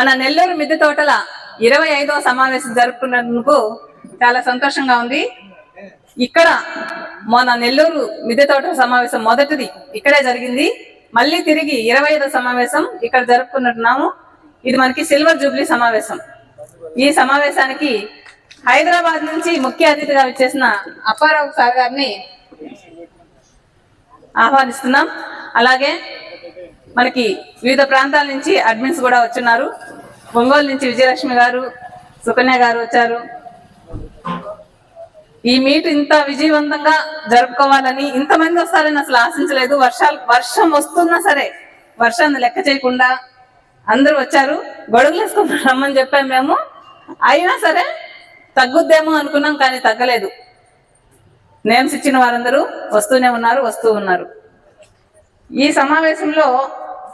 మన నెల్లూరు మిద్దె తోటల ఇరవై ఐదవ సమావేశం జరుపుకున్నందుకు చాలా సంతోషంగా ఉంది. ఇక్కడ మన నెల్లూరు మిద్దె తోటల సమావేశం మొదటిది ఇక్కడే జరిగింది. మళ్ళీ తిరిగి ఇరవై ఐదో సమావేశం ఇక్కడ జరుపుకుంటున్నాము ఇది మనకి సిల్వర్ జూబ్లీ సమావేశం. ఈ సమావేశానికి హైదరాబాద్ నుంచి ముఖ్య అతిథిగా వచ్చేసిన అప్పారావు సార్ గారిని ఆహ్వానిస్తున్నాం. అలాగే మనకి వివిధ ప్రాంతాల నుంచి అడ్మిన్స్ కూడా వచ్చున్నారు. ఒంగోలు నుంచి విజయలక్ష్మి గారు సుకన్య గారు వచ్చారు. ఈ మీట్ ఇంత విజయవంతంగా జరుపుకోవాలని ఇంతమంది వస్తారని అసలు ఆశించలేదు. వర్షాలు వర్షం వస్తున్నా సరే వర్షాన్ని లెక్క చేయకుండా అందరూ వచ్చారు. గొడుగులు వేసుకుని రమ్మని చెప్పాం మేము. అయినా సరే తగ్గుద్దేమో అనుకున్నాం కానీ తగ్గలేదు. నేమ్స్ ఇచ్చిన వారందరూ వస్తూనే ఉన్నారు వస్తూ ఉన్నారు. ఈ సమావేశంలో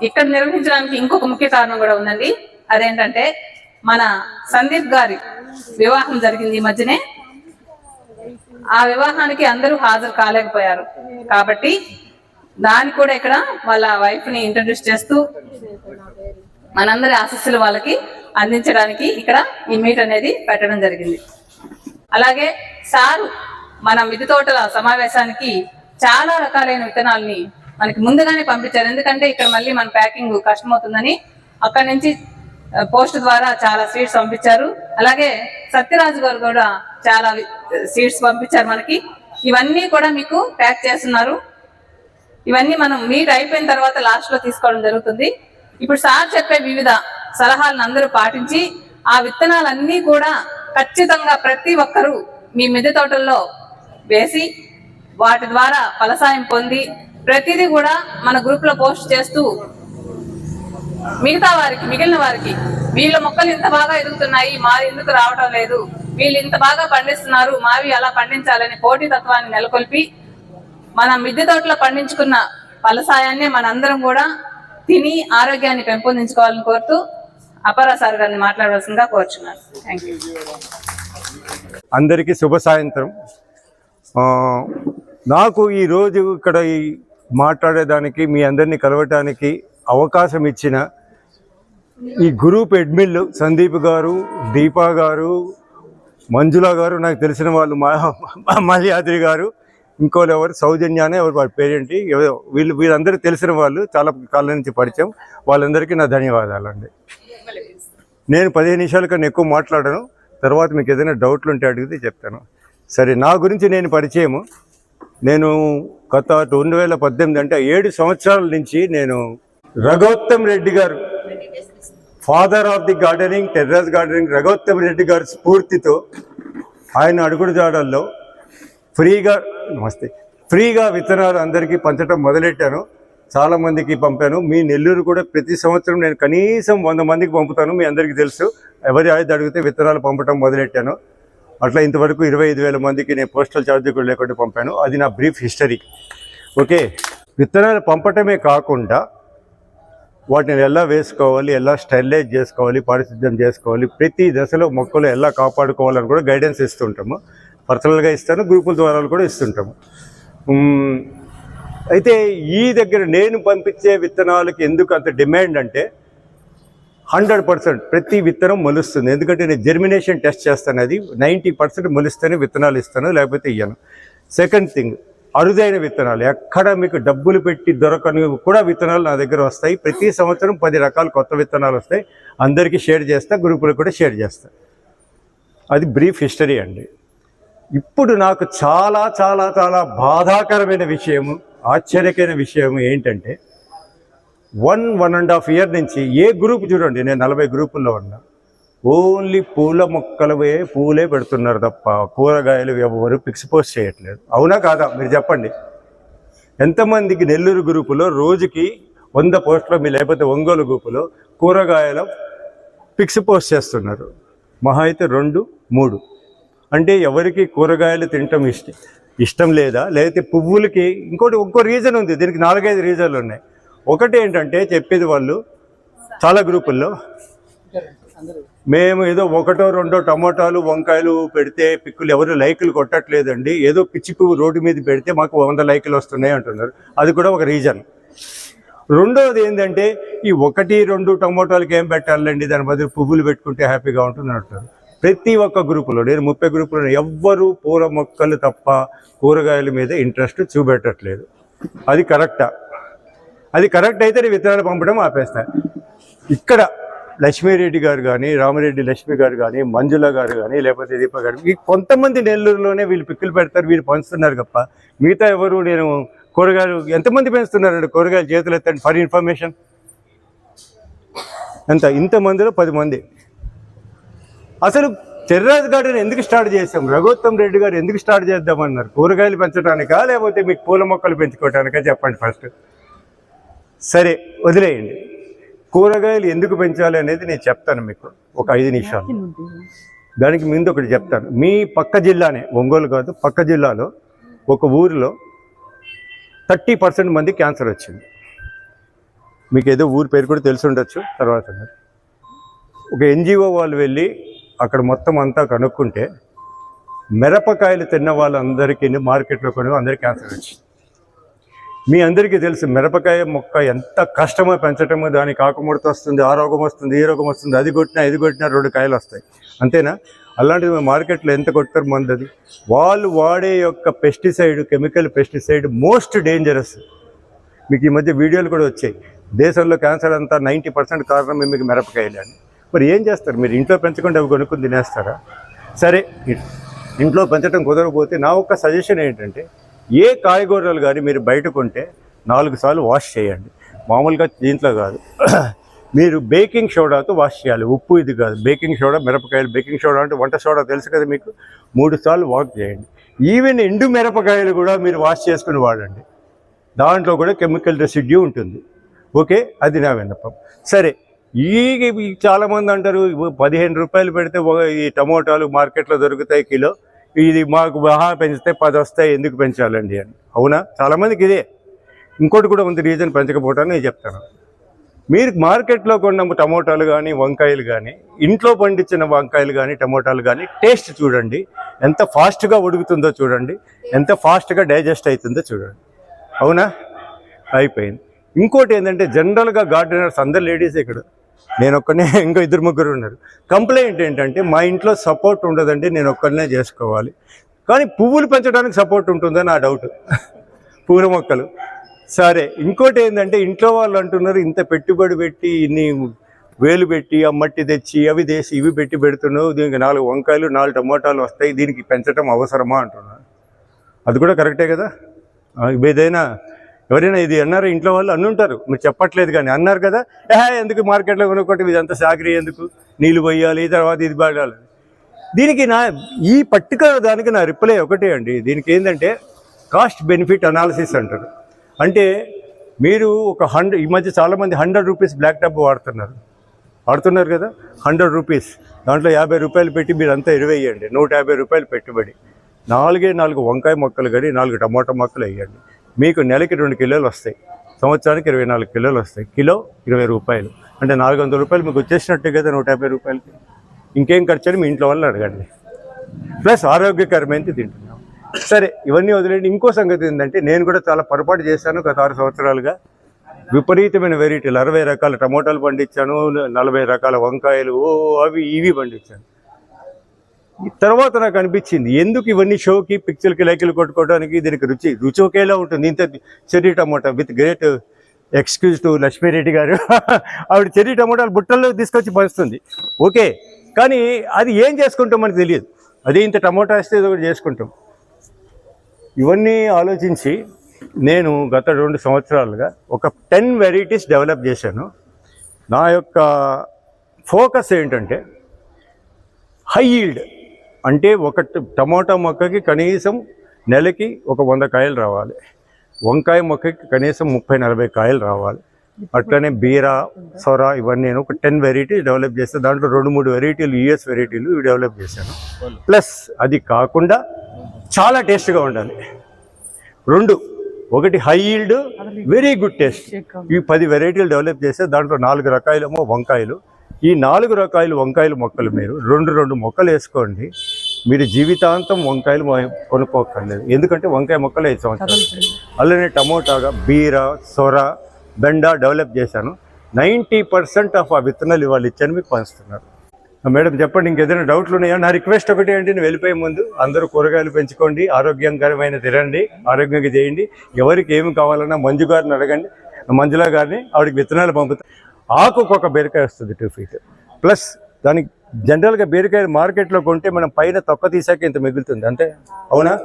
ఇక్కడ నిర్వహించడానికి ఇంకొక ముఖ్య కారణం కూడా ఉందండి. అదేంటంటే మన సందీప్ గారి వివాహం జరిగింది ఈ మధ్యనే. ఆ వివాహానికి అందరూ హాజరు కాలేకపోయారు. కాబట్టి దాన్ని కూడా ఇక్కడ వాళ్ళ వైఫ్ని ఇంట్రడ్యూస్ చేస్తూ మనందరి ఆశస్సులు వాళ్ళకి అందించడానికి ఇక్కడ ఈ మీట్ అనేది పెట్టడం జరిగింది. అలాగే సారు మన మిది తోటల సమావేశానికి చాలా రకాలైన విత్తనాలని మనకి ముందుగానే పంపించారు. ఎందుకంటే ఇక్కడ మళ్ళీ మన ప్యాకింగ్ కష్టమవుతుందని అక్కడి నుంచి పోస్ట్ ద్వారా చాలా స్వీట్స్ పంపించారు. అలాగే సత్యరాజు గారు కూడా చాలా స్వీట్స్ పంపించారు మనకి. ఇవన్నీ కూడా మీకు ప్యాక్ చేస్తున్నారు. ఇవన్నీ మనం మీట్ అయిపోయిన తర్వాత లాస్ట్లో తీసుకోవడం జరుగుతుంది. ఇప్పుడు సార్ చెప్పే వివిధ సలహాలను అందరూ పాటించి ఆ విత్తనాలన్నీ కూడా ఖచ్చితంగా ప్రతి ఒక్కరూ మీ మిద్దె తోటల్లో వేసి వాటి ద్వారా ఫలసాయం పొంది ప్రతిదీ కూడా మన గ్రూప్లో పోస్ట్ చేస్తూ మిగతా వారికి మిగిలిన వారికి వీళ్ళ మొక్కలు ఇంత బాగా ఎదుగుతున్నాయి మావి ఎందుకు రావటం లేదు? వీళ్ళు ఇంత బాగా పండిస్తున్నారు మావి అలా పండించాలని పోటీ తత్వాన్ని నెలకొల్పి మన మిద్దె తోటలో పండించుకున్న పలసాయాన్ని మనందరం కూడా తిని ఆరోగ్యాన్ని పెంపొందించుకోవాలని కోరుతూ అపరా సార్ గారిని మాట్లాడవలసిందిగా కోరుచున్నాను. థ్యాంక్ యూ అందరికీ శుభ సాయంత్రం. నాకు ఈరోజు ఇక్కడ ఈ మాట్లాడేదానికి మీ అందరినీ కలవటానికి అవకాశం ఇచ్చిన ఈ గ్రూప్ అడ్మిన్లు సందీప్ గారు దీపా గారు మంజుల గారు నాకు తెలిసిన వాళ్ళు మా- మల్యాద్రి గారు ఇంకోళ్ళు ఎవరు? సౌజన్యానే ఎవరు? వాళ్ళ పేరేంటి? వీళ్ళు వీళ్ళందరూ తెలిసిన వాళ్ళు చాలా కాలం నుంచి పరిచయం. వాళ్ళందరికీ నా ధన్యవాదాలు అండి నేను పదిహేను నిమిషాల కన్నా ఎక్కువ మాట్లాడను. తర్వాత మీకు ఏదైనా డౌట్లు ఉంటే అడిగితే చెప్తాను. సరే నా గురించి నేను పరిచయము. నేను గత రెండు వేల పద్దెనిమిది అంటే ఏడు సంవత్సరాల నుంచి నేను రఘోత్తమ్ రెడ్డి గారు father of the gardening terrace gardening Raghottam Reddy గారి స్ఫూర్తితో ఆయన అడుగుడు జాడల్లో ఫ్రీగా నమస్తే ఫ్రీగా విత్తనాలు అందరికీ పంచడం మొదలెట్టాను. చాలా మందికి పంపాను. మీ నెల్లూరు కూడా ప్రతి సంవత్సరం నేను కనీసం వంద మందికి పంపుతాను మీ అందరికీ తెలుసు. ఎవరి ఆయుధ అడిగితే విత్తనాలు పంపడం మొదలెట్టాను. అట్లా ఇంతవరకు ఇరవై ఐదు వేల మందికి నేను పోస్టల్ ఛార్జ్ కూడా లేకుండా పంపాను. అది నా బ్రీఫ్ హిస్టరీ. ఓకే విత్తనాలు పంపటమే కాకుండా వాటిని ఎలా వేసుకోవాలి ఎలా స్టెరిలైజ్ చేసుకోవాలి పారిశుద్ధ్యం చేసుకోవాలి ప్రతి దశలో మొక్కలు ఎలా కాపాడుకోవాలని కూడా గైడెన్స్ ఇస్తుంటాము. పర్సనల్గా ఇస్తాను గ్రూపుల ద్వారా కూడా ఇస్తుంటాము. అయితే ఈ దగ్గర నేను పంపించే విత్తనాలకి ఎందుకు అంత డిమాండ్ అంటే హండ్రెడ్ పర్సెంట్ ప్రతి విత్తనం మొలుస్తుంది. ఎందుకంటే నేను జెర్మినేషన్ టెస్ట్ చేస్తాను అది నైంటీ పర్సెంట్ మొలిస్తేనే విత్తనాలు ఇస్తాను లేకపోతే ఇయ్యను. సెకండ్ థింగ్ అరుదైన విత్తనాలు. ఎక్కడ మీకు డబ్బులు పెట్టి దొరకని కూడా విత్తనాలు నా దగ్గర వస్తాయి. ప్రతి సంవత్సరం పది రకాల కొత్త విత్తనాలు వస్తాయి. అందరికీ షేర్ చేస్తా గ్రూపులకు కూడా షేర్ చేస్తా. అది బ్రీఫ్ హిస్టరీ అండి. ఇప్పుడు నాకు చాలా చాలా చాలా బాధాకరమైన విషయము ఆశ్చర్యకరమైన విషయం ఏంటంటే one one and half year నుంచి ఏ గ్రూప్ చూడండి నేను నలభై గ్రూపుల్లో ఉన్నా. ఓన్లీ పూల మొక్కలవే పూలే పెడుతున్నారు తప్ప కూరగాయలు ఎవరు పిక్స్ పోస్ట్ చేయట్లేదు. అవునా కాదా? మీరు చెప్పండి. ఎంతమందికి నెల్లూరు గ్రూపులో రోజుకి వంద పోస్టులు మీ లేకపోతే ఒంగోలు గ్రూపులో కూరగాయల పిక్స్ పోస్ట్ చేస్తున్నారు? మహా అయితే రెండు మూడు. అంటే ఎవరికి కూరగాయలు తినటం ఇష్టం ఇష్టం లేదా? లేకపోతే పువ్వులకి ఇంకోటి ఇంకో రీజన్ ఉంది. దీనికి నాలుగైదు రీజన్లు ఉన్నాయి. ఒకటి ఏంటంటే చెప్పేది వాళ్ళు చాలా గ్రూపుల్లో. మేము ఏదో ఒకటో రెండో టమోటాలు వంకాయలు పెడితే పిక్కులు ఎవరు లైకులు కొట్టట్లేదండి. ఏదో పిచ్చి పువ్వు రోడ్డు మీద పెడితే మాకు వంద లైకులు వస్తున్నాయి అంటున్నారు. అది కూడా ఒక రీజన్. రెండవది ఏంటంటే ఈ ఒకటి రెండు టమోటాలకి ఏం పెట్టాలండి? దాని బదులు పువ్వులు పెట్టుకుంటే హ్యాపీగా ఉంటుంది అంటారు ప్రతి ఒక్క గ్రూపులో నేను ముప్పై గ్రూపులో ఎవ్వరూ పూల మొక్కలు తప్ప కూరగాయల మీద ఇంట్రెస్ట్ చూపెట్టట్లేదు. అది కరెక్టా? అది కరెక్ట్ అయితే నేను విత్తనాలు పంపడం ఆపేస్తా. ఇక్కడ లక్ష్మీరెడ్డి గారు కానీ రామిరెడ్డి లక్ష్మి గారు కానీ మంజుల గారు కానీ లేకపోతే దీప గారు ఈ కొంతమంది నెల్లూరులోనే వీళ్ళు పిక్కులు పెడతారు వీళ్ళు పంచుతున్నారు తప్ప మిగతా ఎవరు నేను కూరగాయలు ఎంతమంది పెంచుతున్నారండి కూరగాయలు చేతులు ఎత్తండి ఫర్ ఇన్ఫర్మేషన్? ఎంత? ఇంతమందిలో పది మంది. అసలు చెర్రాజ్ గార్డెన్ ఎందుకు స్టార్ట్ చేసాం రఘుత్తం రెడ్డి గారు ఎందుకు స్టార్ట్ చేద్దామన్నారు? కూరగాయలు పెంచడానికా లేకపోతే మీకు పూల మొక్కలు పెంచుకోవటానికా చెప్పండి ఫస్ట్. సరే వదిలేయండి. కూరగాయలు ఎందుకు పెంచాలి అనేది నేను చెప్తాను మీకు ఒక ఐదు నిమిషాలు. దానికి ముందు ఒకటి చెప్తాను. మీ పక్క జిల్లానే ఒంగోలు కాదు పక్క జిల్లాలో ఒక ఊరిలో థర్టీ పర్సెంట్ మంది క్యాన్సర్ వచ్చింది. మీకు ఏదో ఊరి పేరు కూడా తెలిసి ఉండొచ్చు తర్వాత. ఒక ఎన్జిఓ వాళ్ళు వెళ్ళి అక్కడ మొత్తం అంతా కనుక్కుంటే మిరపకాయలు తిన్న వాళ్ళందరికీ మార్కెట్లో కొని అందరికీ క్యాన్సర్ వచ్చింది. మీ అందరికీ తెలుసు మిరపకాయ మొక్క ఎంత కష్టమో పెంచటమో దానికి ఆకుముడత వస్తుంది ఆ రోగం వస్తుంది ఈ రోగం వస్తుంది అది కొట్టినా ఇది కొట్టినా రెండు కాయలు వస్తాయి. అంతేనా? అలాంటిది మార్కెట్లో ఎంత కొడతారు మందది వాళ్ళు వాడే యొక్క pesticide chemical pesticide most dangerous మీకు ఈ మధ్య వీడియోలు కూడా వచ్చాయి. దేశంలో క్యాన్సర్ అంతా నైంటీ పర్సెంట్ కారణం మీకు మిరపకాయలు అని. మరి ఏం చేస్తారు? మీరు ఇంట్లో పెంచకుండా అవి కొనుక్కుని తినేస్తారా? సరే ఇంట్లో పెంచడం కుదరకపోతే నా ఒక్క సజెషన్ ఏంటంటే ఏ కాయగూరలు కానీ మీరు బయట కొంటే నాలుగు సార్లు వాష్ చేయండి. మామూలుగా దీంట్లో కాదు. మీరు బేకింగ్ సోడాతో వాష్ చేయాలి. ఉప్పు ఇది కాదు. బేకింగ్ సోడా మిరపకాయలు బేకింగ్ సోడా అంటే వంట సోడా తెలుసు కదా మీకు? మూడు సార్లు వాష్ చేయండి. ఈవెన్ ఎండు మిరపకాయలు కూడా మీరు వాష్ చేసుకుని వాడండి. దాంట్లో కూడా కెమికల్ రెసిడ్యూ ఉంటుంది. ఓకే? అది నా విన్నపం. సరే. ఈ చాలామంది అంటారు పదిహేను రూపాయలు పెడితే ఈ టమోటాలు మార్కెట్లో దొరుకుతాయి కిలో. ఇది మాకు బాగా పెంచితే పది వస్తాయి ఎందుకు పెంచాలండి అని. అవునా? చాలామందికి ఇదే. ఇంకోటి కూడా ఉంది రీజన్ పెంచకపోవటాన్ని నేను చెప్తాను. మీరు మార్కెట్లో కొన్న టమోటాలు కానీ వంకాయలు కానీ ఇంట్లో పండించిన వంకాయలు కానీ టమోటాలు కానీ టేస్ట్ చూడండి. ఎంత ఫాస్ట్గా ఉడుకుతుందో చూడండి. ఎంత ఫాస్ట్గా డైజెస్ట్ అవుతుందో చూడండి. అవునా? అయిపోయింది. ఇంకోటి ఏంటంటే జనరల్గా గార్డెనర్స్ అందరు లేడీస్ ఇక్కడ. నేను ఒక్కనే ఇంకో ఇద్దరు ముగ్గురు ఉన్నారు. కంప్లైంట్ ఏంటంటే మా ఇంట్లో సపోర్ట్ ఉండదండి నేను ఒక్కనే చేసుకోవాలి. కానీ పువ్వులు పెంచడానికి సపోర్ట్ ఉంటుందని నా డౌట్. పూల మొక్కలు. సరే ఇంకోటి ఏంటంటే ఇంట్లో వాళ్ళు అంటున్నారు ఇంత పెట్టుబడి పెట్టి ఇన్ని వేలు పెట్టి ఆ మట్టి తెచ్చి అవి తెచ్చి ఇవి పెట్టి పెడుతున్నావు దీనికి నాలుగు వంకాయలు నాలుగు టమోటాలు వస్తాయి దీనికి పెంచడం అవసరమా అంటున్నారు. అది కూడా కరెక్టే కదా? ఏదైనా ఎవరైనా ఇది అన్నారు ఇంట్లో వాళ్ళు అన్నుంటారు మీరు చెప్పట్లేదు కానీ అన్నారు కదా ఏహే ఎందుకు మార్కెట్లో కొనుక్కోవటం ఇదంతా సాగరీ ఎందుకు? నీళ్ళు పోయాలి తర్వాత ఇది పడాలి. దీనికి నా ఈ పర్టికులర్ దానికి నా రిప్లై ఒకటే అండి. దీనికి ఏంటంటే కాస్ట్ బెనిఫిట్ అనాలిసిస్ అంటారు. అంటే మీరు ఒక హండ్రెడ్ ఈ మధ్య చాలామంది హండ్రెడ్ రూపీస్ బ్లాక్ టబ్ వాడుతున్నారు. వాడుతున్నారు కదా హండ్రెడ్ రూపీస్. దాంట్లో యాభై రూపాయలు పెట్టి మీరు అంతా ఇరవై వేయండి. నూట యాభై రూపాయలు పెట్టుబడి. నాలుగే నాలుగు వంకాయ మొక్కలు కానీ నాలుగు టమాటా మొక్కలు వేయండి. మీకు నెలకి రెండు కిలోలు వస్తాయి. సంవత్సరానికి ఇరవై నాలుగు కిలోలు వస్తాయి. కిలో ఇరవై రూపాయలు. అంటే నాలుగు వందల రూపాయలు మీకు వచ్చేసినట్టు కదా నూట యాభై రూపాయలకి. ఇంకేం ఖర్చు అని మీ ఇంట్లో వాళ్ళని అడగండి. ప్లస్ ఆరోగ్యకరమైనది తింటున్నాం. సరే ఇవన్నీ వదిలేండి ఇంకో సంగతి ఏంటంటే నేను కూడా చాలా పొరపాటు చేశాను గత ఆరు సంవత్సరాలుగా. విపరీతమైన వెరైటీలు అరవై రకాల టమోటాలు పండించాను నలభై రకాల వంకాయలు ఓ అవి ఇవి పండించాను. తర్వాత నాకు అనిపించింది ఎందుకు ఇవన్నీ షోకి పిక్చర్కి లైకులు కొట్టుకోవడానికి దీనికి రుచి రుచి ఒకేలా ఉంటుంది. ఇంత cherry tomato with great excuse to Lakshmireddy గారు. ఆవిడ చెర్రీ టమోటాలు బుట్టల్లో తీసుకొచ్చి పంచుతుంది. ఓకే కానీ అది ఏం చేసుకుంటాం మనకు తెలియదు. అదే ఇంత టమోటా వేస్తే ఒకటి చేసుకుంటాం. ఇవన్నీ ఆలోచించి నేను గత రెండు సంవత్సరాలుగా ఒక టెన్ వెరైటీస్ డెవలప్ చేశాను. నా యొక్క ఫోకస్ ఏంటంటే హై ఈల్డ్ అంటే ఒక టమాటా టమోటా మొక్కకి కనీసం నెలకి ఒక వంద కాయలు రావాలి. వంకాయ మొక్కకి కనీసం ముప్పై నలభై కాయలు రావాలి. అట్లనే బీరా సొర ఇవన్నీ నేను ఒక టెన్ వెరైటీ డెవలప్ చేస్తే దాంట్లో రెండు మూడు వెరైటీలు యూఎస్ వెరైటీలు ఇవి డెవలప్ చేశాను. ప్లస్ అది కాకుండా చాలా టేస్ట్గా ఉండాలి. రెండు ఒకటి high yield very good taste. ఈ పది వెరైటీలు డెవలప్ చేస్తే దాంట్లో నాలుగు రకాయలేమో వంకాయలు. ఈ నాలుగు రకాయలు వంకాయలు మొక్కలు మీరు రెండు రెండు మొక్కలు వేసుకోండి. మీరు జీవితాంతం వంకాయలు కొనుక్కోక్కర్లేదు. ఎందుకంటే వంకాయ మొక్కలు ఐదు సంవత్సరాలు. అలానే టమోటాగా బీర సొర బెండా డెవలప్ చేశాను. నైంటీ పర్సెంట్ ఆఫ్ ఆ విత్తనాలు ఇవాళ ఇచ్చాను మీకు పంచుతున్నారు. మేడం చెప్పండి ఇంకేదైనా డౌట్లు ఉన్నాయా? నా రిక్వెస్ట్ ఒకటి ఏంటి నేను వెళ్ళిపోయే ముందు అందరూ కూరగాయలు పెంచుకోండి ఆరోగ్యకరమైన తినండి ఆరోగ్యంగా చేయండి. ఎవరికి ఏమి కావాలన్నా మంజు గారిని అడగండి. మంజులా గారిని ఆవిడకి విత్తనాలు పంపుతా. ఆకు ఒక బీరకాయ వస్తుంది టూ ఫీట్ ప్లస్ దానికి జనరల్గా బీరకాయ మార్కెట్లో కొంటే మనం పైన తొక్క తీసాక ఇంత మిగులుతుంది అంతే? అవునా?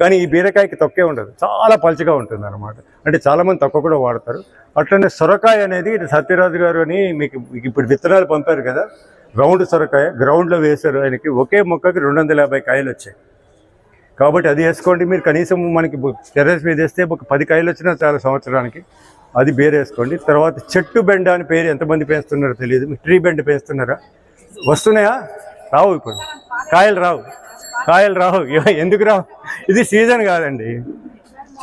కానీ ఈ బీరకాయకి తొక్కే ఉండదు. చాలా పలుచగా ఉంటుంది అనమాట అంటే చాలామంది తొక్క కూడా వాడతారు. అట్లనే సొరకాయ అనేది సత్యరాజు గారు అని మీకు మీకు ఇప్పుడు విత్తనాలు పంపారు కదా? రౌండ్ సొరకాయ గ్రౌండ్లో వేశారు. ఆయనకి ఒకే మొక్కకి రెండు వందల యాభై కాయలు వచ్చాయి. కాబట్టి అది వేసుకోండి. మీరు కనీసం మనకి టెర్రస్ మీద వేస్తే ఒక పది కాయలు వచ్చినా చాలా సంవత్సరానికి. అది బేరేసుకోండి. తర్వాత చెట్టు బెండ అని పేరు ఎంతమంది పెంచుతున్నారో తెలియదు. మీరు ట్రీ బెండ పెంచుతున్నారా వస్తున్నాయా? రావు ఇప్పుడు. కాయలు రావు. కాయలు రావు. ఎందుకు రావు? ఇది సీజన్ కాదండి.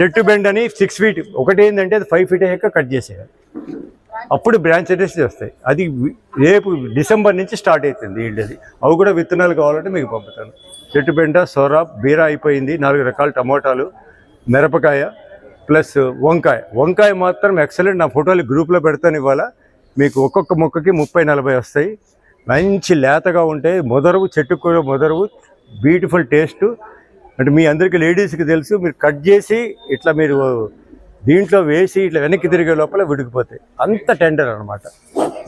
చెట్టు బెండ్ అని సిక్స్ ఫీట్ ఒకటి ఏంటంటే అది ఫైవ్ ఫీట్ అయ్యాక కట్ చేసేయాలి. అప్పుడు బ్రాంచెస్ వస్తాయి. అది రేపు డిసెంబర్ నుంచి స్టార్ట్ అవుతుంది ఈల్డ్ అవి కూడా విత్తనాలు కావాలంటే మీకు పంపుతాను. చెట్టు బెండ సొర బీర అయిపోయింది. నాలుగు రకాల టమోటాలు మిరపకాయ ప్లస్ వంకాయ. వంకాయ మాత్రం ఎక్సలెంట్ నా ఫోటోలు గ్రూప్లో పెడతాను ఇవాళ. మీకు ఒక్కొక్క మొక్కకి ముప్పై నలభై వస్తాయి. మంచి లేతగా ఉంటాయి మొదరవు చెట్టు కూర మొదరవు బ్యూటిఫుల్ టేస్ట్ అంటే మీ అందరికీ లేడీస్కి తెలుసు మీరు కట్ చేసి ఇట్లా మీరు దీంట్లో వేసి ఇట్లా వెనక్కి తిరిగే లోపల విడికిపోతాయి అంత టెండర్ అనమాట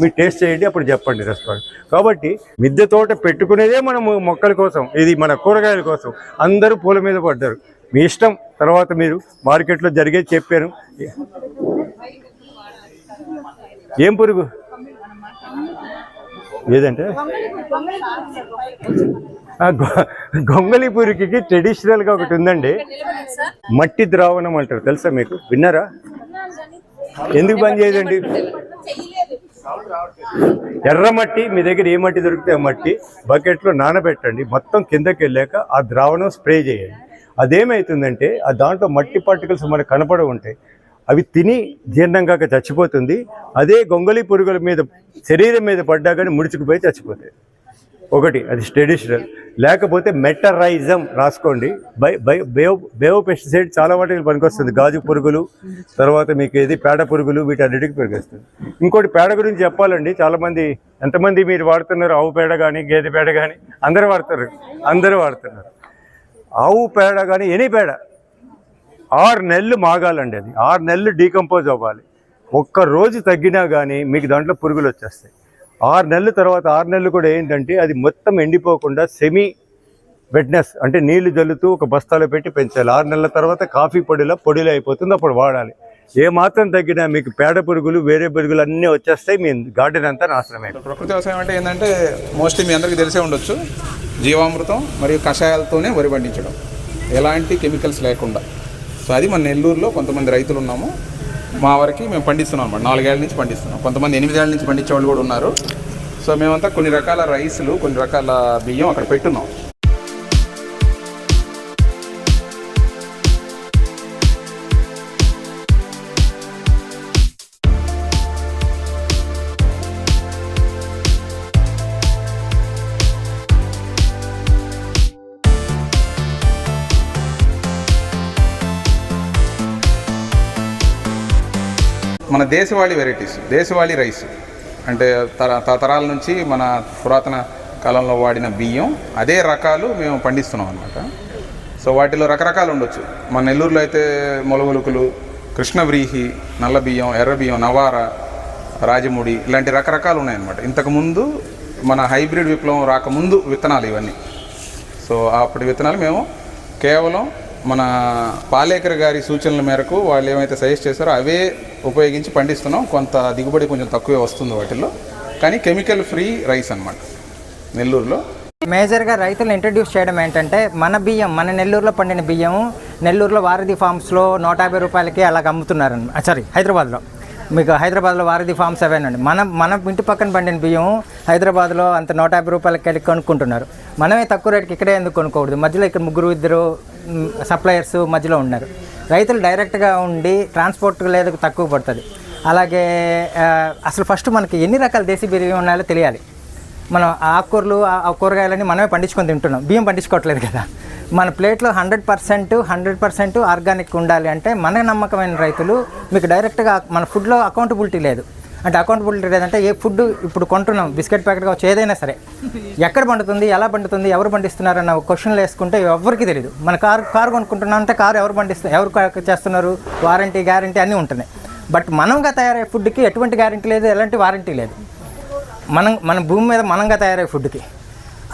మీరు టేస్ట్ చేయండి అప్పుడు చెప్పండి రెస్పాన్స్ కాబట్టి మిద్దె తోట పెట్టుకునేదే మనం మొక్కల కోసం ఇది మన కూరగాయల కోసం. అందరూ పూల మీద పడ్డారు. మీ ఇష్టం తర్వాత మీరు మార్కెట్లో జరిగేది చెప్పాను ఏం పురుగు? ఏదంటే? ఆ గొంగళి ట్రెడిషనల్గా ఒకటి ఉందండి. మట్టి ద్రావణం అంటారు. తెలుసా మీకు? విన్నారా? ఎందుకు బంద్ చేయదండి? ఎర్రమట్టి మీ దగ్గర ఏ మట్టి దొరికితే ఆ మట్టి బకెట్లో నానబెట్టండి. మొత్తం కిందకి వెళ్ళాక ఆ ద్రావణం స్ప్రే చేయండి. అదేమవుతుందంటే ఆ దాంట్లో మట్టి పార్టికల్స్ మనకు కనపడ ఉంటాయి. అవి తిని జీర్ణం కాక చచ్చిపోతుంది. అదే గొంగళి పురుగుల మీద శరీరం మీద పడ్డా కానీ ముడుచుకుపోయి చచ్చిపోతాయి. ఒకటి అది ట్రెడిషనల్. లేకపోతే మెటరైజం రాసుకోండి. బై బై బేవ్ బేవ్ పెస్టిసైడ్ చాలా వాటికి పనికొస్తుంది. గాజు పురుగులు తర్వాత మీకు ఏది పేడ పురుగులు వీటన్నిటికి పెరిగేస్తుంది ఇంకోటి పేడ గురించి చెప్పాలండి. చాలామంది ఎంతమంది మీరు వాడుతున్నారు? ఆవు పేడ కానీ గేదె పేడ కానీ అందరూ వాడుతారు అందరూ వాడుతున్నారు. ఆవు పేడ కానీ ఎనీ పేడ. ఆరు నెలలు మాగాలండి అది. ఆరు నెలలు డీకంపోజ్ అవ్వాలి. ఒక్క రోజు తగ్గినా కానీ మీకు దాంట్లో పురుగులు వచ్చేస్తాయి. ఆరు నెలల తర్వాత ఆరు నెలలు కూడా ఏంటంటే అది మొత్తం ఎండిపోకుండా సెమీ వెట్నెస్ అంటే నీళ్ళు జల్లుతూ ఒక బస్తాలో పెట్టి పెంచాలి. ఆరు నెలల తర్వాత కాఫీ పొడిలో పొడిలో అయిపోతుంది అప్పుడు వాడాలి. ఏ మాత్రం తగ్గినా మీకు పేడ పురుగులు వేరే పురుగులు అన్నీ వచ్చేస్తాయి మీ గార్డెన్ అంతా నాశనమే. ప్రకృతి వ్యవసాయం అంటే ఏంటంటే మోస్ట్లీ మీ అందరికీ తెలిసే ఉండొచ్చు. జీవామృతం మరియు కషాయాలతోనే వరి పండించడం. ఎలాంటి కెమికల్స్ లేకుండా. సో అది మన నెల్లూరులో కొంతమంది రైతులు ఉన్నాము. మా వరకు మేము పండిస్తున్నాం అనమాట నాలుగేళ్ళ నుంచి పండిస్తున్నాం. కొంతమంది ఎనిమిదేళ్ళ నుంచి పండించే వాళ్ళు కూడా ఉన్నారు. సో మేమంతా కొన్ని రకాల రైసులు కొన్ని రకాల బియ్యం అక్కడ పెట్టున్నాం. మన దేశవాళీ వెరైటీస్ దేశవాళీ రైస్. అంటే తర తరతరాల నుంచి మన పురాతన కాలంలో వాడిన బియ్యం అదే రకాలు మేము పండిస్తున్నాం అనమాట సో వాటిలో రకరకాలు ఉండొచ్చు. మన నెల్లూరులో అయితే మొలగులుకులు కృష్ణవ్రీహి నల్ల బియ్యం ఎర్ర బియ్యం నవార రాజముడి ఇలాంటి రకరకాలు ఉన్నాయన్నమాట. ఇంతకుముందు మన హైబ్రిడ్ విప్లవం రాకముందు విత్తనాలు ఇవన్నీ. సో అప్పటి విత్తనాలు మేము కేవలం మన పాలేకర్ గారి సూచనల మేరకు వాళ్ళు ఏమైతే సజెస్ట్ చేశారో అవే ఉపయోగించి పండిస్తున్నాం. కొంత దిగుబడి కొంచెం తక్కువే వస్తుంది వాటిల్లో. కానీ కెమికల్ ఫ్రీ రైస్ అన్నమాట. నెల్లూరులో. మేజర్గా రైతులు ఇంట్రడ్యూస్ చేయడం ఏంటంటే మన బియ్యం మన నెల్లూరులో పండిన బియ్యం నెల్లూరులో వారధి ఫార్మ్స్లో నూట యాభై రూపాయలకి అలాగ అమ్ముతున్నారు సారీ హైదరాబాద్లో. మీకు హైదరాబాద్లో వారధి ఫార్మ్స్ అవేనండి మన మన ఇంటి పక్కన పండిన బియ్యం హైదరాబాద్లో అంత నూట యాభై రూపాయలకి వెళ్ళి కొనుక్కుంటున్నారు. మనమే తక్కువ రేటుకి ఇక్కడే ఎందుకు కొనుక్కోకూడదు? మధ్యలో ఇక్కడ ముగ్గురు ఇద్దరు సప్లయర్స్ మధ్యలో ఉన్నారు. రైతులు డైరెక్ట్గా ఉండి ట్రాన్స్పోర్ట్ లేదు తక్కువ పడుతుంది. అలాగే అసలు ఫస్ట్ మనకి ఎన్ని రకాల దేశీ బియ్యం ఉన్నాయో తెలియాలి. మనం ఆకుకూరలు ఆ కూరగాయలన్నీ కూరగాయలని మనమే పండించుకొని తింటున్నాం. బియ్యం పండించుకోవట్లేదు కదా. మన ప్లేట్లో hundred percent hundred percent organic ఉండాలి అంటే మన నమ్మకమైన రైతులు మీకు డైరెక్ట్గా మన ఫుడ్లో అకౌంటబిలిటీ లేదు. అంటే అకౌంటబిలిటీ లేదంటే ఏ ఫుడ్ ఇప్పుడు కొంటున్నాం బిస్కెట్ ప్యాకెట్ కావచ్చు ఏదైనా సరే. ఎక్కడ పండుతుంది ఎలా పండుతుంది ఎవరు పండిస్తున్నారు అన్న క్వశ్చన్లు వేసుకుంటే ఎవరికి తెలియదు మన కారు కారు కొనుక్కుంటున్నాం అంటే కారు ఎవరు పండిస్తున్నారు ఎవరు చేస్తున్నారు? వారంటీ గ్యారంటీ అన్నీ ఉంటున్నాయి. బట్ మనంగా తయారయ్యే ఫుడ్కి ఎటువంటి గ్యారంటీ లేదు ఎలాంటి వారంటీ లేదు. మనం మన భూమి మీద మనంగా తయారయ్యే ఫుడ్కి.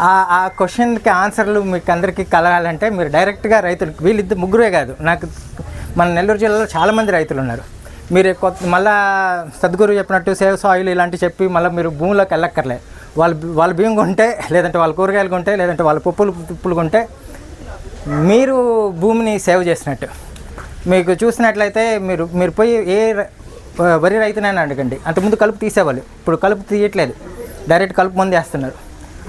ఆ ఆ క్వశ్చన్కి ఆన్సర్లు మీకు అందరికీ కలగాలంటే మీరు డైరెక్ట్గా రైతులు వీళ్ళిద్దరు ముగ్గురే కాదు. నాకు మన నెల్లూరు జిల్లాలో చాలామంది రైతులు ఉన్నారు. మీరు కొత్త మళ్ళా సద్గురు చెప్పినట్టు సేవ్ సాయిల్ ఇలాంటివి చెప్పి మళ్ళీ మీరు భూమిలోకి వెళ్ళక్కర్లే. వాళ్ళు వాళ్ళ బియ్యం కొంటే లేదంటే వాళ్ళ కూరగాయలు కొంటే లేదంటే వాళ్ళ పప్పులు పుప్పులు కొంటే మీరు భూమిని సేవ్ చేసినట్టు. మీకు చూసినట్లయితే మీరు మీరు పోయి ఏ వరి రైతునైనా అడగండి. అంతకుముందు కలుపు తీసేవాళ్ళు. ఇప్పుడు కలుపు తీయట్లేదు. డైరెక్ట్ కలుపు మందు వేస్తున్నారు.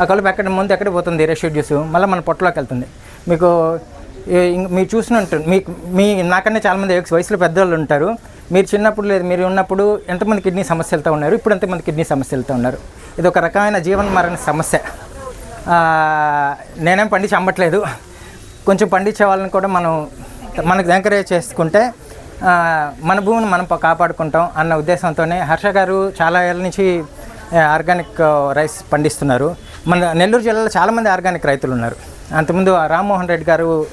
ఆ కలుపు ఎక్కడ ముందు ఎక్కడ పోతుంది? రెసిడ్యూస్ మళ్ళీ మన పొట్టలోకి వెళ్తుంది. మీకు ఇంక మీరు చూసిన మీకు మీ నాకన్నా చాలామంది ఎక్స్ వయసులో పెద్దవాళ్ళు ఉంటారు. మీరు చిన్నప్పుడు లేదు మీరు ఉన్నప్పుడు ఎంతమంది కిడ్నీ సమస్యలతో ఉన్నారు? ఇప్పుడు ఎంతమంది కిడ్నీ సమస్యలతో ఉన్నారు? ఇది ఒక రకమైన జీవన మరణ సమస్య. నేనేం పండించి అమ్మట్లేదు. కొంచెం పండించే వాళ్ళని కూడా మనం మనకు ఎంకరేజ్ చేసుకుంటే మన భూమిని మనం కాపాడుకుంటాం అన్న ఉద్దేశంతోనే హర్ష గారు చాలా ఏళ్ళ నుంచి ఆర్గానిక్ రైస్ పండిస్తున్నారు. మన నెల్లూరు జిల్లాలో చాలామంది ఆర్గానిక్ రైతులు ఉన్నారు. అంతకుముందు రామ్మోహన్ రెడ్డి గారు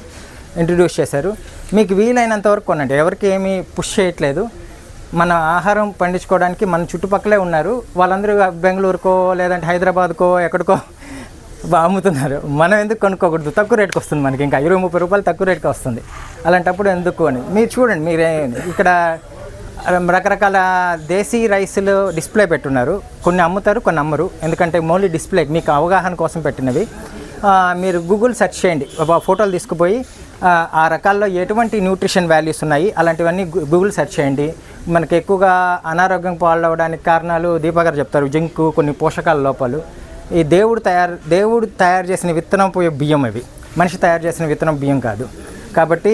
ఇంట్రడ్యూస్ చేశారు. మీకు వీలైనంత వరకు కొనండి. ఎవరికి ఏమీ పుష్ చేయట్లేదు. మన ఆహారం పండించుకోవడానికి మన చుట్టుపక్కలే ఉన్నారు. వాళ్ళందరూ బెంగళూరుకో లేదంటే హైదరాబాద్కో ఎక్కడికో అమ్ముతున్నారు మనం ఎందుకు కొనుక్కోకూడదు? తక్కువ రేట్కి వస్తుంది మనకి. ఇంకా ఇరవై ముప్పై రూపాయలు తక్కువ రేట్కి వస్తుంది. అలాంటప్పుడు ఎందుకు అని. మీరు చూడండి మీరే ఇక్కడ రకరకాల దేశీ రైస్లు డిస్ప్లే పెట్టున్నారు. కొన్ని అమ్ముతారు కొన్ని అమ్మరు. ఎందుకంటే ఓన్లీ డిస్ప్లే మీకు అవగాహన కోసం పెట్టినవి. మీరు గూగుల్ సెర్చ్ చేయండి. ఒక ఫోటోలు తీసుకుపోయి ఆ, రకాల్లో ఎటువంటి న్యూట్రిషన్ వాల్యూస్ ఉన్నాయి? అలాంటివన్నీ గూగుల్ సెర్చ్ చేయండి. మనకి ఎక్కువగా అనారోగ్యం పాలవడానికి కారణాలు దీపా గారు చెప్తారు. జింకు కొన్ని పోషకాల లోపాలు. ఈ దేవుడు తయారు దేవుడు తయారు చేసిన విత్తనం పోయే బియ్యం ఇవి. మనిషి తయారు చేసిన విత్తనం బియ్యం కాదు. కాబట్టి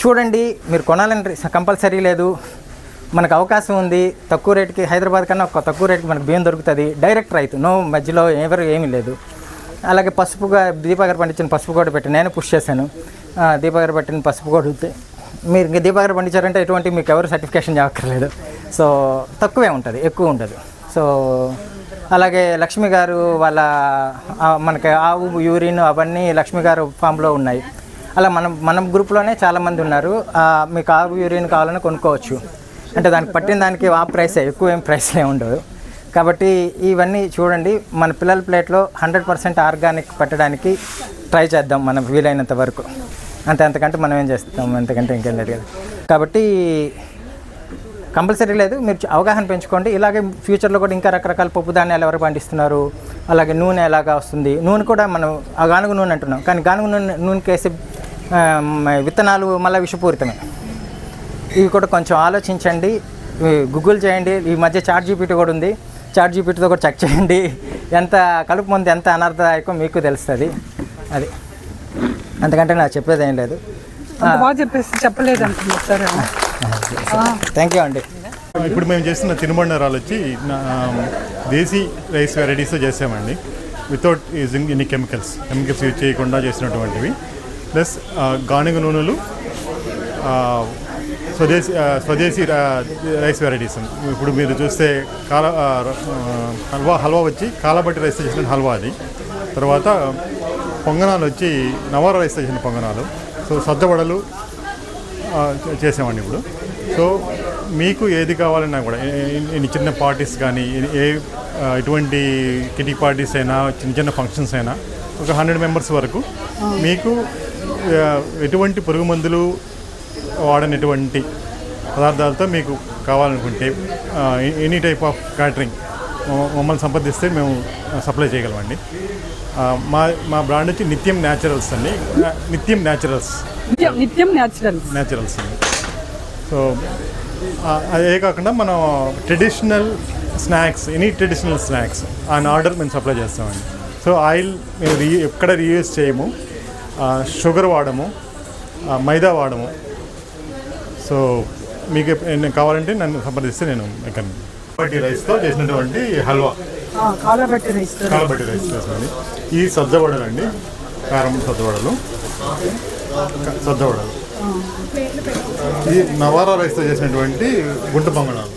చూడండి మీరు కొనాలని కంపల్సరీ లేదు. మనకు అవకాశం ఉంది. తక్కువ రేటుకి హైదరాబాద్ కన్నా ఒక తక్కువ రేటుకి మనకు బియ్యం దొరుకుతుంది. డైరెక్ట్ రైతు నో మధ్యలో ఎవరు ఏమీ లేదు. అలాగే పసుపుగా దీపాగర్ పండించిన పసుపు కూడా పెట్టి నేను పుష్ చేశాను. దీపాగర్ పెట్టిన పసుపు కూడా మీరు ఇంకా దీపాగర్ పండించారంటే ఎటువంటి మీకు ఎవరు సర్టిఫికేషన్ చేయక్కర్లేదు సో తక్కువే ఉంటుంది ఎక్కువ ఉండదు సో అలాగే లక్ష్మి గారు వాళ్ళ మనకి ఆవు యూరిన్ అవన్నీ లక్ష్మి గారు ఫామ్లో ఉన్నాయి. అలా మనం మన గ్రూప్లోనే చాలామంది ఉన్నారు. మీకు ఆవు యూరిన్ కావాలని కొనుక్కోవచ్చు. అంటే దానికి పట్టిన దానికి ఆ ప్రైసే ఎక్కువ ఏం ప్రైస్లే ఉండవు కాబట్టి ఇవన్నీ చూడండి మన పిల్లల ప్లేట్లో హండ్రెడ్ పర్సెంట్ ఆర్గానిక్ పెట్టడానికి ట్రై చేద్దాం మనం వీలైనంత వరకు. అంతే అంతకంటే మనం ఏం చేస్తాం? అంతకంటే ఇంకేం లేదు కదా. కాబట్టి కంపల్సరీ లేదు. మీరు అవగాహన పెంచుకోండి. ఇలాగే ఫ్యూచర్లో కూడా ఇంకా రకరకాల పప్పు ధాన్యాలు ఎవరు పండిస్తున్నారు? అలాగే నూనె ఎలాగా వస్తుంది? నూనె కూడా మనం ఆ గానుగ నూనె అంటున్నాం. కానీ గానుగ నూనె నూనెకి వేసే విత్తనాలు మళ్ళీ విషపూరితమే. ఇవి కూడా కొంచెం ఆలోచించండి. గూగుల్ చేయండి. ఈ మధ్య చాట్ జీపీటీ కూడా ఉంది. చాట్ జీపీటీతో కూడా చెక్ చేయండి. ఎంత కలుపు మంది ఎంత అనర్థదాయకం మీకు తెలుస్తుంది. అది. అంతకంటే నాకు చెప్పేది ఏం లేదు చెప్పేసి చెప్పలేదు అంటున్నారు సరే. థ్యాంక్ యూ అండి ఇప్పుడు మేము చేస్తున్న తినుబండారాలు వచ్చి దేశీ రైస్ వెరైటీస్తో చేసామండి. Without using any chemicals chemicals use చేయకుండా చేసినటువంటివి. ప్లస్ గానుగ నూనెలు స్వదేశీ స్వదేశీ రైస్ వెరైటీస్. ఇప్పుడు మీరు చూస్తే కాల హల్వా హల్వా వచ్చి కాలబట్టి రైస్ చేసిన హల్వా అది. తర్వాత పొంగనాలు వచ్చి నవార రైస్ చేసిన పొంగనాలు. సో సజ్జవడలు చేసామండి ఇప్పుడు. సో మీకు ఏది కావాలన్నా కూడా ఎన్ని చిన్న పార్టీస్ కానీ ఏ- ఎటువంటి కిటీ పార్టీస్ అయినా చిన్న చిన్న ఫంక్షన్స్ అయినా ఒక హండ్రెడ్ మెంబర్స్ వరకు మీకు ఎటువంటి పురుగు మందులు వాడనటువంటి పదార్థాలతో మీకు కావాలనుకుంటే ఎనీ టైప్ ఆఫ్ క్యాటరింగ్ మమ్మల్ని సంప్రదిస్తే మేము సప్లై చేయగలమండి. మా మా బ్రాండ్ వచ్చి నిత్యం న్యాచురల్స్ అండి. నిత్యం న్యాచురల్స్ నిత్యం నిత్యం న్యాచురల్ న్యాచురల్స్ అండి. సో అదే కాకుండా మనం traditional snacks any traditional snacks on order మేము సప్లై చేస్తామండి. సో ఆయిల్ మేము రీ ఎక్కడ రీయూజ్ చేయము. షుగర్ వాడము. మైదా వాడము. సో మీకు నేను కావాలంటే నన్ను సంప్రదిస్తే నేను ఇక్కడ రైస్తో చేసినటువంటి హల్వా. కాలబట్టి రైస్ కాలబట్టి రైస్ చేస్తుంది ఇది సజ్జవడలు అండి కారం సజ్జవడలు సజ్జవడలు ఈ నవారా రైస్తో చేసినటువంటి గుంట పొంగణాలు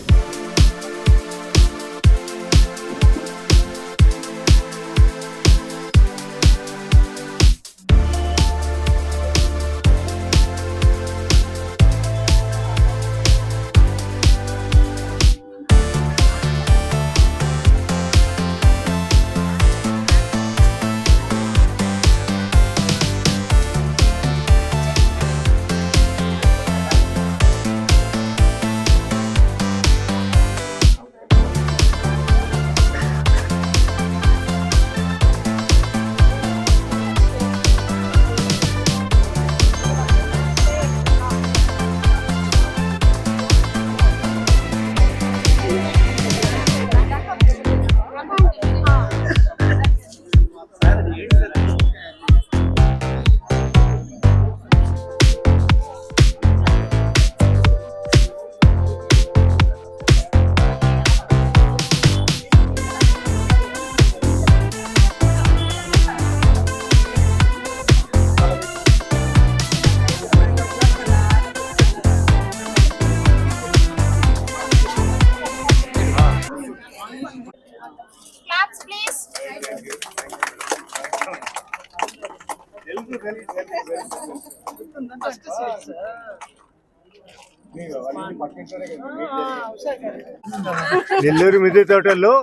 నెల్లూరు మిద్దె తోటల్లో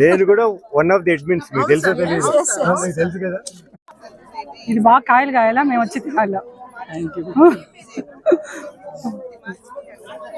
నేను కూడా వన్ ఆఫ్ ది అడ్మిన్స్ మీకు తెలుసా తెలుసు కదా. ఇది బాగా కాయలు కాయాలా? మేము వచ్చి తినాలా?